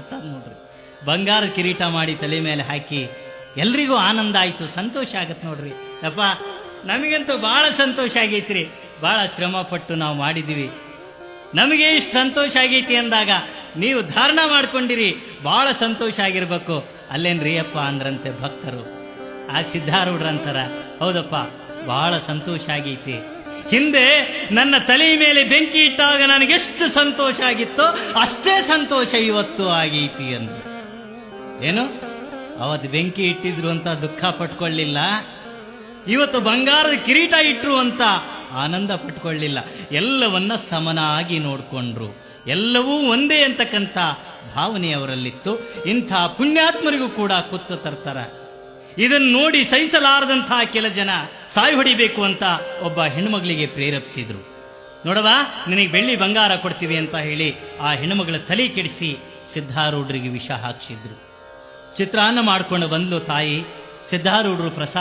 ನೋಡ್ರಿ. ಬಂಗಾರ ಕಿರೀಟ ಮಾಡಿ ತಲೆ ಮೇಲೆ ಹಾಕಿ ಎಲ್ರಿಗೂ ಆನಂದ ಆಯ್ತು, ಸಂತೋಷ ಆಗತ್ ನೋಡ್ರಿ. ಅಪ್ಪ, ನಮಗಂತೂ ಬಹಳ ಸಂತೋಷ ಆಗೈತ್ರಿ. ಬಹಳ ಶ್ರಮ ಪಟ್ಟು ನಾವು ಮಾಡಿದೀವಿ ನಮಗೆ ಇಷ್ಟು ಸಂತೋಷ ಆಗೈತಿ ಅಂದಾಗ ನೀವು ಧಾರಣ ಮಾಡ್ಕೊಂಡಿರಿ ಬಹಳ ಸಂತೋಷ ಆಗಿರ್ಬೇಕು. ಅಲ್ಲೇನ್ರಿ ಅಪ್ಪ ಅಂದ್ರಂತೆ ಭಕ್ತರು. ಆಗ ಸಿದ್ಧಾರೂಢರಂತಾರ, ಹೌದಪ್ಪ ಬಹಳ ಸಂತೋಷ ಆಗೈತಿ. ಹಿಂದೆ ನನ್ನ ತಲೆ ಮೇಲೆ ಬೆಂಕಿ ಇಟ್ಟಾಗ ನನಗೆಷ್ಟು ಸಂತೋಷ ಆಗಿತ್ತೋ ಅಷ್ಟೇ ಸಂತೋಷ ಇವತ್ತು ಆಗೈತಿ ಅಂದ್ರು ಏನು? ಅವತ್ತು ಬೆಂಕಿ ಇಟ್ಟಿದ್ರು ಅಂತ ದುಃಖ ಪಟ್ಕೊಳ್ಳಿಲ್ಲ? ಇವತ್ತು ಬಂಗಾರದ ಕಿರೀಟ ಇಟ್ರು ಅಂತ ಆನಂದ ಪಟ್ಕೊಳ್ಳಿಲ್ಲ. ಎಲ್ಲವನ್ನ ಸಮನಾಗಿ ನೋಡಿಕೊಂಡ್ರು. ಎಲ್ಲವೂ ಒಂದೇ ಅಂತಕ್ಕಂಥ ಭಾವನೆ ಅವರಲ್ಲಿತ್ತು. ಇಂಥ ಪುಣ್ಯಾತ್ಮರಿಗೂ ಕೂಡ ಕುತ್ತು ತರ್ತಾರ. ಇದನ್ನು ನೋಡಿ ಸಹಿಸಲಾರದಂತಹ ಕೆಲ ಜನ ಸಾಯಿ ಹೊಡಿಬೇಕು ಅಂತ ಒಬ್ಬ ಹೆಣ್ಮಗಳಿಗೆ ಪ್ರೇರೇಪಿಸಿದ್ರು. ನೋಡವಾ ನಿನಗೆ ಬೆಳ್ಳಿ ಬಂಗಾರ ಕೊಡ್ತೀವಿ ಅಂತ ಹೇಳಿ ಆ ಹೆಣ್ಮಗಳ ತಲೆ ಕೆಡಿಸಿ ಸಿದ್ಧಾರೂಢರಿಗೆ ವಿಷ ಹಾಕ್ಸಿದ್ರು. ಚಿತ್ರಾನ್ನ ಮಾಡ್ಕೊಂಡು ಬಂದ್ಲು ತಾಯಿ, ಸಿದ್ಧಾರೂಢರು ಪ್ರಸಾದ